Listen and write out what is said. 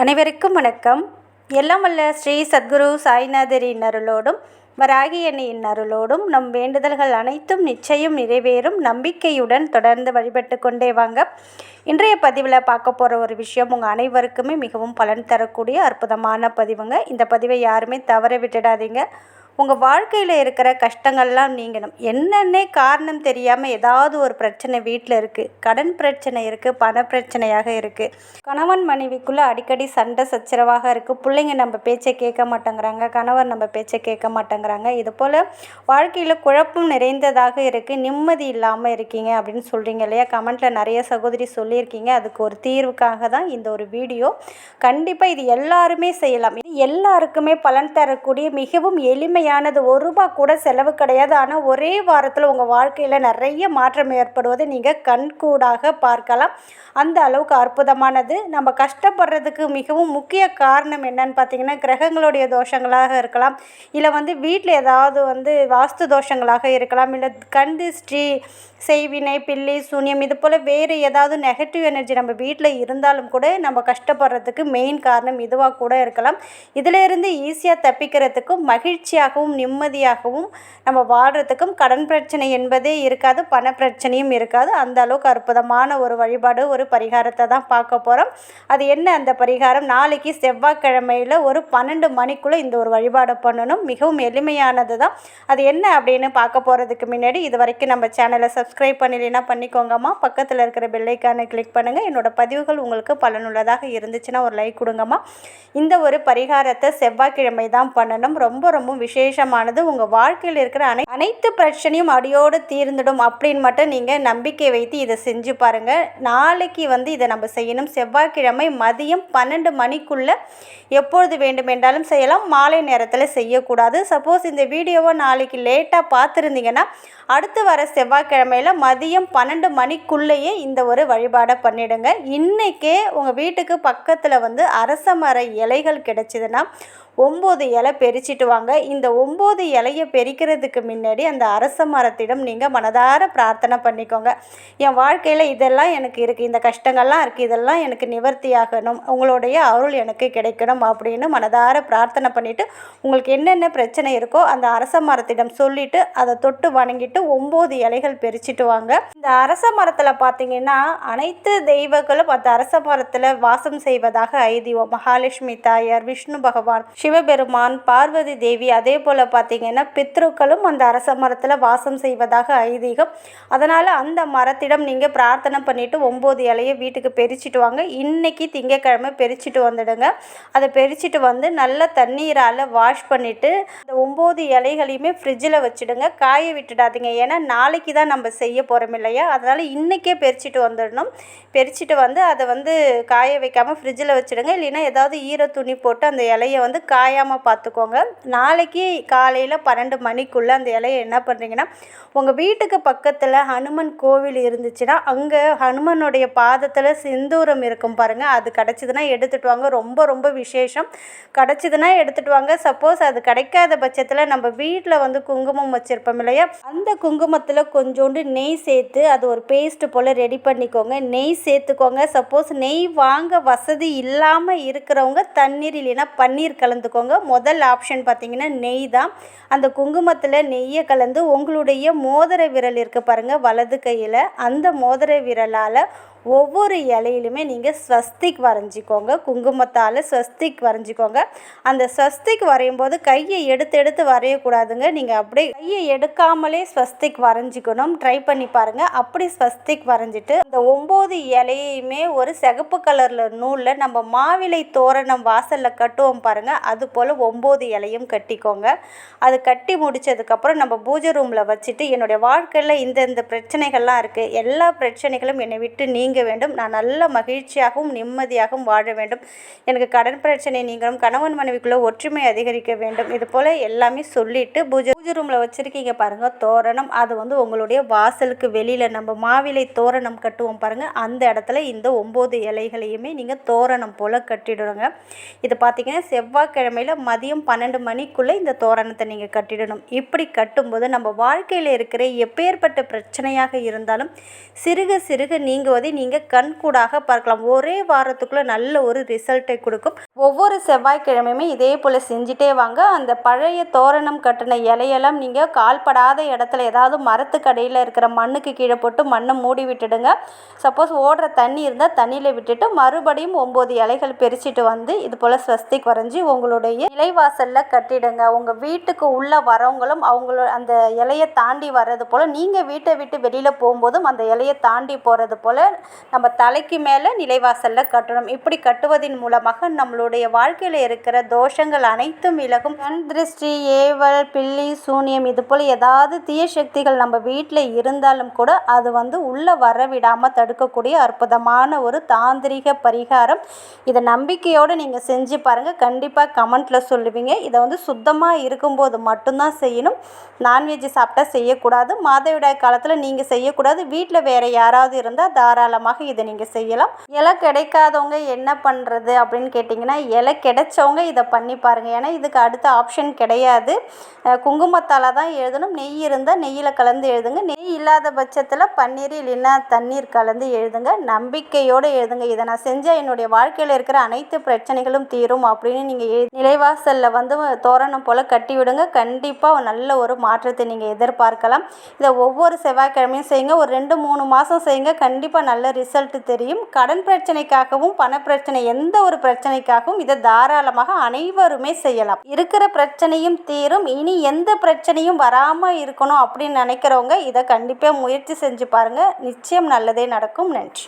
அனைவருக்கும் வணக்கம். எல்லாம் வல்ல ஸ்ரீ சத்குரு சாய்நாதரின் அருளோடும் வராகி அணியின் அருளோடும் நம் வேண்டுதல்கள் அனைத்தும் நிச்சயம் நிறைவேறும் நம்பிக்கையுடன் தொடர்ந்து வழிபட்டு கொண்டே வாங்க. இன்றைய பதிவில் பார்க்க போகிற ஒரு விஷயம் உங்கள் அனைவருக்குமே மிகவும் பலன் தரக்கூடிய அற்புதமான பதிவுங்க. இந்த பதிவை யாருமே தவற விட்டுடாதீங்க. உங்கள் வாழ்க்கையில் இருக்கிற கஷ்டங்கள்லாம் நீங்கணும். என்னென்னே காரணம் தெரியாமல் ஏதாவது ஒரு பிரச்சனை வீட்டில் இருக்குது கடன் பிரச்சனை இருக்குது பண பிரச்சனையாக இருக்குது கணவன் மனைவிக்குள்ளே அடிக்கடி சண்டை சச்சரவாக இருக்குது பிள்ளைங்க நம்ம பேச்சை கேட்க மாட்டேங்கிறாங்க. கணவர் நம்ம பேச்சை கேட்க மாட்டேங்கிறாங்க. இது போல் வாழ்க்கையில் குழப்பம் நிறைந்ததாக இருக்குது நிம்மதி இல்லாமல் இருக்கீங்க அப்படின்னு சொல்கிறீங்க இல்லையா? கமெண்ட்டில் நிறைய சகோதரி சொல்லியிருக்கீங்க. அதுக்கு ஒரு தீர்வுக்காக தான் இந்த ஒரு வீடியோ. கண்டிப்பாக இது எல்லாருமே செய்யலாம். இது எல்லாருக்குமே பலன் தரக்கூடிய மிகவும் எளிமை எளிமையானது ஒரு ரூபா கூட செலவு கிடையாது. ஆனால் ஒரே வாரத்தில் உங்கள் வாழ்க்கையில் நிறைய மாற்றம் ஏற்படுவதை நீங்கள் கண்கூடாக பார்க்கலாம். அந்த அளவுக்கு அற்புதமானது. நம்ம கஷ்டப்படுறதுக்கு மிகவும் முக்கிய காரணம் என்னன்னு பார்த்தீங்கன்னா கிரகங்களுடைய தோஷங்களாக இருக்கலாம். இல்லை வந்து வீட்டில் ஏதாவது வந்து வாஸ்து தோஷங்களாக இருக்கலாம். இல்லை கண் திருஷ்டி செய்வினை பில்லி சூன்யம் இது போல் வேறு ஏதாவது நெகட்டிவ் எனர்ஜி நம்ம வீட்டில் இருந்தாலும் கூட நம்ம கஷ்டப்படுறதுக்கு மெயின் காரணம் இதுவாக கூட இருக்கலாம். இதிலிருந்து ஈஸியாக தப்பிக்கிறதுக்கும் மகிழ்ச்சியாக மகிழ்ச்சியாகவும் நிம்மதியாகவும் நம்ம வாழ்கிறதுக்கும் கடன் பிரச்சனை என்பதே இருக்காது பண பிரச்சனையும் இருக்காது. அந்த அளவுக்கு அற்புதமான ஒரு வழிபாடு ஒரு பரிகாரத்தை தான் பார்க்க போகிறோம் அது என்ன அந்த பரிகாரம்? நாளைக்கு செவ்வாய்க்கிழமையில் ஒரு பன்னெண்டு மணிக்குள்ளே இந்த ஒரு வழிபாடை பண்ணணும். மிகவும் எளிமையானது தான். அது என்ன அப்படின்னு பார்க்க போகிறதுக்கு முன்னாடி இது வரைக்கும் நம்ம சேனலை சப்ஸ்கிரைப் பண்ணலைன்னா பண்ணிக்கோங்கம்மா. பக்கத்தில் இருக்கிற பெல்லைக்கானை கிளிக் பண்ணுங்கள் என்னோட பதிவுகள் உங்களுக்கு பலனுள்ளதாக இருந்துச்சுன்னா ஒரு லைக் கொடுங்கம்மா. இந்த ஒரு பரிகாரத்தை செவ்வாய்க்கிழமை தான் பண்ணணும். ரொம்ப ரொம்ப விசேஷமானது. உங்கள் வாழ்க்கையில் இருக்கிற அனை அனைத்து பிரச்சனையும் அடியோடு தீர்ந்துடும் அப்படின்னு மட்டும் நீங்கள் நம்பிக்கை வைத்து இதை செஞ்சு பாருங்கள் நாளைக்கு வந்து இதை நம்ம செய்யணும். செவ்வாய்க்கிழமை மதியம் பன்னெண்டு மணிக்குள்ளே எப்பொழுது வேண்டுமென்றாலும் செய்யலாம். மாலை நேரத்தில் செய்யக்கூடாது. சப்போஸ் இந்த வீடியோவை நாளைக்கு லேட்டாக பார்த்துருந்தீங்கன்னா அடுத்து வர செவ்வாய்க்கிழமையில் மதியம் பன்னெண்டு மணிக்குள்ளேயே இந்த ஒரு வழிபாடை பண்ணிடுங்க. இன்றைக்கே உங்கள் வீட்டுக்கு பக்கத்தில் வந்து அரச மர இலைகள் கிடைச்சிதுன்னா ஒம்பது இலை பெரிச்சிட்டு வாங்க. இந்த ஒம்பது இலையை பெரிக்கிறதுக்கு முன்னாடி அந்த அரச மரத்திடம் நீங்கள் மனதார பிரார்த்தனை பண்ணிக்கோங்க. என் வாழ்க்கையில் இதெல்லாம் எனக்கு இருக்குது இந்த கஷ்டங்கள்லாம் இருக்குது இதெல்லாம் எனக்கு நிவர்த்தி ஆகணும். உங்களுடைய அருள் எனக்கு கிடைக்கணும் அப்படின்னு மனதார பிரார்த்தனை பண்ணிவிட்டு உங்களுக்கு என்னென்ன பிரச்சனை இருக்கோ அந்த அரச மரத்திடம் சொல்லிவிட்டு அதை தொட்டு வணங்கிட்டு ஒம்பது இலைகள் பெரிச்சிட்டு வாங்க. இந்த அரச மரத்தில் பார்த்தீங்கன்னா அனைத்து தெய்வங்களும் அந்த அரச மரத்தில் வாசம் செய்வதாக ஐதீவம் மகாலட்சுமி தாயார் விஷ்ணு பகவான் சிவபெருமான் பார்வதி தேவி அதே போல் பார்த்திங்கன்னா பித்ருக்களும் அந்த அரச மரத்தில் வாசம் செய்வதாக ஐதீகம். அதனால் அந்த மரத்திடம் நீங்கள் பிரார்த்தனை பண்ணிவிட்டு ஒம்பது இலையை வீட்டுக்கு பெரிச்சிட்டு வாங்க. இன்றைக்கி திங்கக்கிழமை பெரிச்சிட்டு வந்துடுங்க. அதை பெரிச்சிட்டு வந்து நல்ல தண்ணீரால் வாஷ் பண்ணிவிட்டு அந்த ஒம்பது இலைகளையுமே ஃப்ரிட்ஜில் வச்சுடுங்க. காய விட்டுடாதீங்க. ஏன்னா நாளைக்கு தான் நம்ம செய்ய போகிறோம் இல்லையா? அதனால் இன்றைக்கே பெரிச்சிட்டு வந்துடணும். பெரிச்சிட்டு வந்து அதை வந்து காய வைக்காமல் ஃப்ரிட்ஜில் வச்சுடுங்க. இல்லைன்னா ஏதாவது ஈர துணி போட்டு அந்த இலையை வந்து காயாமல் பார்த்துக்கோங்க நாளைக்கு காலையில் பன்னெண்டு மணிக்குள்ளே அந்த இலையை என்ன பண்ணுறீங்கன்னா உங்கள் வீட்டுக்கு பக்கத்தில் ஹனுமன் கோவில் இருந்துச்சுன்னா அங்கே ஹனுமனுடைய பாதத்தில் செந்தூரம் இருக்கும் பாருங்கள் அது கிடச்சிதுன்னா எடுத்துகிட்டு வாங்க. ரொம்ப ரொம்ப விசேஷம். கிடச்சிதுன்னா எடுத்துகிட்டு வாங்க. சப்போஸ் அது கிடைக்காத பட்சத்தில் நம்ம வீட்டில் வந்து குங்குமம் வச்சுருப்போம் இல்லையா? அந்த குங்குமத்தில் கொஞ்சோண்டு நெய் சேர்த்து அது ஒரு பேஸ்ட்டு போல் ரெடி பண்ணிக்கோங்க. நெய் சேர்த்துக்கோங்க. சப்போஸ் நெய் வாங்க வசதி இல்லாமல் இருக்கிறவங்க தண்ணீர் இல்லைன்னா பன்னீர் கலந்து கலந்துக்கோங்க முதல் ஆப்ஷன் பார்த்தீங்கன்னா நெய் தான். அந்த குங்குமத்தில் நெய்யை கலந்து உங்களுடைய மோதிர விரல் இருக்குது பாருங்கள் வலது கையில். அந்த மோதிர விரலால் ஒவ்வொரு இலையிலுமே நீங்கள் ஸ்வஸ்திக் வரைஞ்சிக்கோங்க. குங்குமத்தால் ஸ்வஸ்திக் வரைஞ்சிக்கோங்க. அந்த ஸ்வஸ்திக் வரையும் போது கையை எடுத்து எடுத்து வரையக்கூடாதுங்க. நீங்கள் அப்படியே கையை எடுக்காமலே ஸ்வஸ்திக் வரைஞ்சிக்கணும். ட்ரை பண்ணி பாருங்கள் அப்படி ஸ்வஸ்திக் வரைஞ்சிட்டு அந்த ஒம்பது இலையுமே ஒரு சிகப்பு கலரில் நூலில் நம்ம மாவிலை தோரணம் வாசலில் கட்டுவோம் பாருங்கள் அது போல் ஒம்பது இலையும் கட்டிக்கோங்க. அது கட்டி முடித்ததுக்கப்புறம் நம்ம பூஜை ரூமில் வச்சுட்டு என்னுடைய வாழ்க்கையில் இந்த இந்த பிரச்சனைகள்லாம் இருக்குது எல்லா பிரச்சனைகளும் என்னை விட்டு நீங்கள் நீங்க வேண்டும். நான் நல்ல மகிழ்ச்சியாகவும் நிம்மதியாகவும் வாழ வேண்டும். எனக்கு கடன் பிரச்சனை நீங்களும் கணவன் மனைவிக்குள்ளே ஒற்றுமை அதிகரிக்க வேண்டும். இது போல் எல்லாமே சொல்லிவிட்டு பூஜை பூஜை ரூமில் வச்சுருக்கீங்க பாருங்கள் தோரணம். அது வந்து உங்களுடைய வாசலுக்கு வெளியில் நம்ம மாவிலை தோரணம் கட்டுவோம் பாருங்கள் அந்த இடத்துல இந்த ஒம்பது இலைகளையுமே நீங்கள் தோரணம் போல் கட்டிடுங்க இது பார்த்திங்கன்னா செவ்வாய்க்கிழமையில் மதியம் பன்னெண்டு மணிக்குள்ளே இந்த தோரணத்தை நீங்கள் கட்டிடணும். இப்படி கட்டும்போது நம்ம வாழ்க்கையில் இருக்கிற எப்பேற்பட்ட பிரச்சனையாக இருந்தாலும் சிறுக சிறுக நீங்குவதை நீங்கள் நீங்கள் கண்கூடாக பார்க்கலாம். ஒரே வாரத்துக்குள்ளே நல்ல ஒரு ரிசல்ட்டை கொடுக்கும். ஒவ்வொரு செவ்வாய்க்கிழமையுமே இதே போல் செஞ்சுட்டே வாங்க. அந்த பழைய தோரணம் கட்டின இலையெல்லாம் நீங்கள் கால்படாத இடத்துல ஏதாவது மரத்துக்கடையில் இருக்கிற மண்ணுக்கு கீழே போட்டு மண்ணை மூடி விட்டுடுங்க. சப்போஸ் ஓடுற தண்ணி இருந்தால் தண்ணியில் விட்டுட்டு மறுபடியும் ஒம்பது இலைகள் பிரிச்சுட்டு வந்து இது போல் ஸ்வஸ்திக் குறைஞ்சி உங்களுடைய இலைவாசலில் கட்டிடுங்க. உங்கள் வீட்டுக்கு உள்ளே வரவங்களும் அவங்களோட அந்த இலையை தாண்டி வர்றது போல் நீங்கள் வீட்டை விட்டு வெளியில் போகும்போதும் அந்த இலையை தாண்டி போகிறது போல் நம்ம தலைக்கு மேலே நிலைவாசலில் கட்டணும். இப்படி கட்டுவதன் மூலமாக நம்மளுடைய வாழ்க்கையில் இருக்கிற தோஷங்கள் அனைத்தும் விலகும். கண் திருஷ்டி ஏவல் பில்லி சூனியம் இது போல் ஏதாவது தீய சக்திகள் நம்ம வீட்டில் இருந்தாலும் கூட அது வந்து உள்ளே வர விடாமல் தடுக்கக்கூடிய அற்புதமான ஒரு தாந்திரிக பரிகாரம். இதை நம்பிக்கையோடு நீங்கள் செஞ்சு பாருங்கள் கண்டிப்பாக கமெண்ட்டில் சொல்லுவீங்க. இதை வந்து சுத்தமாக இருக்கும்போது மட்டும்தான் செய்யணும். நான்வெஜ் சாப்பிட்டா செய்யக்கூடாது. மாதவிடாய் காலத்தில் நீங்கள் செய்யக்கூடாது. வீட்டில் வேறு யாராவது இருந்தால் தாராளம் தாராளமாக இதை நீங்கள் செய்யலாம். இலை கிடைக்காதவங்க என்ன பண்ணுறது அப்படின்னு கேட்டிங்கன்னா இலை கிடைச்சவங்க இதை பண்ணி பாருங்கள் ஏன்னா இதுக்கு அடுத்த ஆப்ஷன் கிடையாது. குங்குமத்தால் தான் எழுதணும். நெய் இருந்தால் நெய்யில் கலந்து எழுதுங்க. நெய் இல்லாத பட்சத்தில் பன்னீர் இல்லைன்னா தண்ணீர் கலந்து எழுதுங்க. நம்பிக்கையோடு எழுதுங்க. இதை நான் செஞ்சால் என்னுடைய வாழ்க்கையில் இருக்கிற அனைத்து பிரச்சனைகளும் தீரும் அப்படின்னு நீங்கள் எழு நிலைவாசலில் வந்து தோரணம் போல் கட்டி விடுங்க கண்டிப்பாக நல்ல ஒரு மாற்றத்தை நீங்கள் எதிர்பார்க்கலாம். இதை ஒவ்வொரு செவ்வாய்க்கிழமையும் செய்யுங்க. ஒரு ரெண்டு மூணு மாதம் செய்யுங்க. கண்டிப்பாக நல்ல நல்ல ரிசல்ட் தெரியும். கடன் பிரச்சனைக்காகவும் பண பிரச்சனை எந்த ஒரு பிரச்சனைக்காகவும் இதை தாராளமாக அனைவருமே செய்யலாம். இருக்கிற பிரச்சனையும் தீரும். இனி எந்த பிரச்சனையும் வராமல் இருக்கணும் அப்படின்னு நினைக்கிறவங்க இதை கண்டிப்பாக முயற்சி செஞ்சு பாருங்கள் நிச்சயம் நல்லதே நடக்கும். நன்றி.